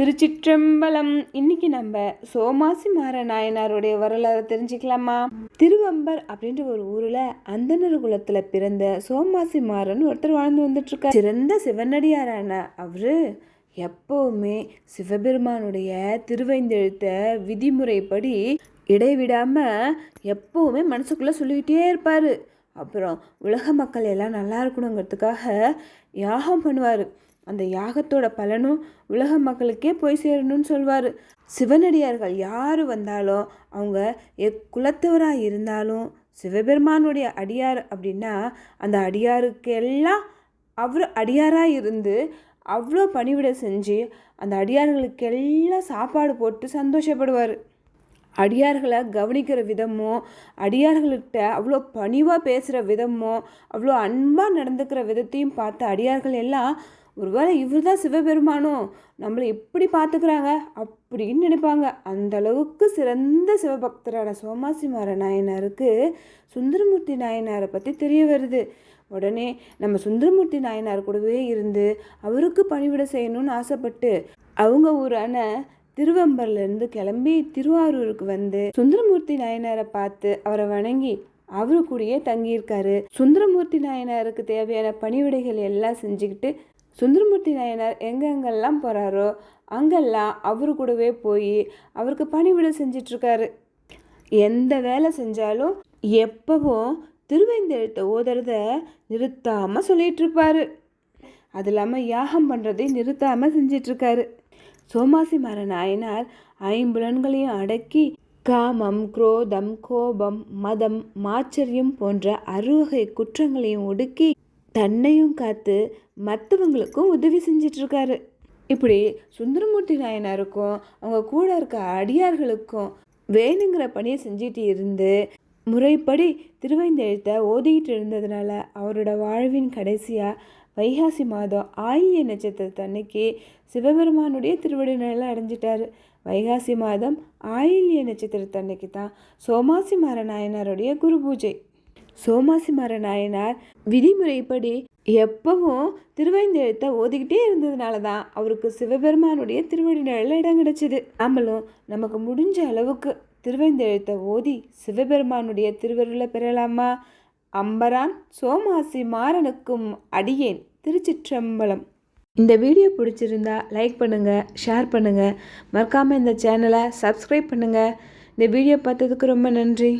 திருச்சிற்றம்பலம். இன்னைக்கு நம்ம சோமாசி மாற நாயனாருடைய வரலாறு தெரிஞ்சுக்கலாமா? திருவம்பர் அப்படின்ற ஒரு ஊர்ல அந்தனர் குலத்துல பிறந்த சோமாசி மாறன் ஒருத்தர் வாழ்ந்து வந்துட்டு இருக்கார் சிறந்த சிவனடியாரான அவரு எப்பவுமே சிவபெருமானுடைய திருவைந்தெழுத்த விதிமுறைப்படி இடைவிடாம எப்பவுமே மனசுக்குள்ள சொல்லிக்கிட்டே இருப்பாரு. அப்புறம் உலக மக்கள் எல்லாம் நல்லா இருக்கணுங்கிறதுக்காக யாகம் பண்ணுவார். அந்த யாகத்தோட பலனும் உலக மக்களுக்கே போய் சேரணும்னு சொல்வார். சிவனடியார்கள் யார் வந்தாலும் அவங்க எக்குலத்தவராக இருந்தாலும் சிவபெருமானுடைய அடியார் அப்படின்னா அந்த அடியாருக்கெல்லாம் அவர் அடியாராக இருந்து அவ்வளோ பணிவிட செஞ்சு அந்த அடியார்களுக்கு எல்லாம் சாப்பாடு போட்டு சந்தோஷப்படுவார். அடியார்களை கவனிக்கிற விதமோ அடியார்கள்கிட்ட அவ்வளோ பணிவாக பேசுகிற விதமோ அவ்வளோ அன்பாக நடந்துக்கிற விதத்தையும் பார்த்த அடியார்கள் எல்லாம் ஒருவேளை இவர் தான் சிவபெருமானோ? நம்மளை எப்படி பார்த்துக்கிறாங்க? அப்படின்னு நினைப்பாங்க. அந்த அளவுக்கு சிறந்த சிவபக்தரான சோமாசிமார நாயனாருக்கு சுந்தரமூர்த்தி நாயனாரை பற்றி தெரிய வருது. உடனே நம்ம சுந்தரமூர்த்தி நாயனார் கூடவே இருந்து அவருக்கு பணிவிட செய்யணும்னு ஆசைப்பட்டு அவங்க ஊரான திருவம்பர்லேருந்து கிளம்பி திருவாரூருக்கு வந்து சுந்தரமூர்த்தி நாயனாரை பார்த்து அவரை வணங்கி அவரு கூடயே தங்கியிருக்காரு. சுந்தரமூர்த்தி நாயனாருக்கு தேவையான பணிவிடைகள் எல்லாம் செஞ்சுக்கிட்டு சுந்தரமூர்த்தி நாயனார் எங்கெங்கெல்லாம் போகிறாரோ அங்கெல்லாம் அவரு கூடவே போய் அவருக்கு பணிவிடை செஞ்சிட்ருக்காரு. எந்த வேலை செஞ்சாலும் எப்பவும் திருவேந்தெழுத்தை ஓதுறத நிறுத்தாமல் சொல்லிகிட்ருப்பாரு அது இல்லாமல் யாகம் பண்ணுறதை நிறுத்தாமல் செஞ்சிட்ருக்காரு. சோமாசி மர நாயனார் ஐம்புலன்களையும் அடக்கி காமம் குரோதம் கோபம் மதம் மாச்சரியம் போன்ற அறுவகை குற்றங்களையும் ஒடுக்கி தன்னையும் காத்து மற்றவங்களுக்கும் உதவி செஞ்சிட்ருக்காரு. இப்படி சுந்தரமூர்த்தி நாயனாருக்கும் அவங்க கூட இருக்க அடியார்களுக்கும் வேணுங்கிற பணியை செஞ்சுட்டு இருந்து முறைப்படி திருவைந்தெழுத்தை ஓதிக்கிட்டு இருந்ததுனால அவரோட வாழ்வின் கடைசியாக வைகாசி மாதம் ஆயில்ய நட்சத்திரத்து அன்னைக்கு சிவபெருமானுடைய திருவடி நிலை அடைஞ்சிட்டாரு. வைகாசி மாதம் ஆயில்ய நட்சத்திரத்து அன்னைக்கு தான் சோமாசி மார நாயனாருடைய குரு பூஜை. சோமாசிமார நாயனார் விதிமுறைப்படி எப்பவும் திருவைந்தெழுத்தை ஓதிக்கிட்டே இருந்ததுனால தான் அவருக்கு சிவபெருமானுடைய திருவடி நிழல இடம் கிடைச்சிது. நாமளும் நமக்கு முடிஞ்ச அளவுக்கு திருவைந்தெழுத்தை ஓதி சிவபெருமானுடைய திருவருளை பெறலாமா? அம்பரான் சோமாசி மாறனுக்கும் அடியேன் திருச்சிற்றம்பலம். இந்த வீடியோ பிடிச்சிருந்தா லைக் பண்ணுங்கள் ஷேர் பண்ணுங்கள் மறக்காமல் இந்த சேனலை சப்ஸ்கிரைப் பண்ணுங்கள் இந்த வீடியோ பார்த்ததுக்கு ரொம்ப நன்றி.